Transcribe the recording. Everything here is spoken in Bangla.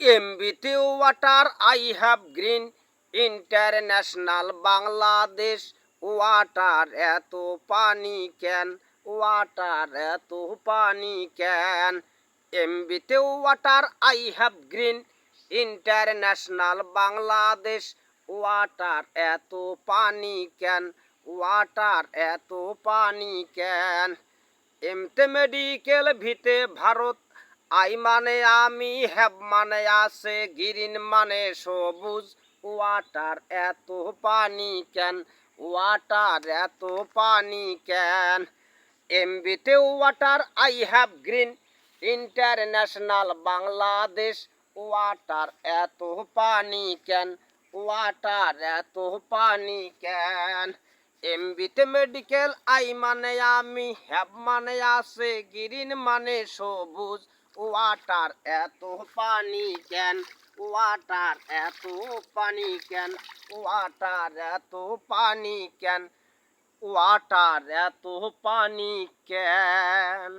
এমবিতে water I have green international Bangladesh water এত পানি ক্যান ওয়াটার এত পানি কেন? এমবিতে water I have green international Bangladesh water এত পানি ক্যান ওয়াটার এত পানি কেন? এমতে মেডিকেল ভিতে ভারত আই মানে আমি হ্যাভ মানে আছে, গ্রিন মানে সবুজ। ওয়াটার এত পানি কেন? ওয়াটার এত পানি কেন? এমবিতে water, I have green. International Bangladesh, water এত পানি কেন? ওয়াটার এত পানি কেন? এমবিতে মেডিকেল, আই মানে আমি হ্যাভ মানে আছে, গ্রিন মানে সবুজ। ওয়াটার এত পানি কেন? ওয়াটার এত পানি কেন? ওয়াটার এত পানি কেন? ওয়াটার এত পানি কেন?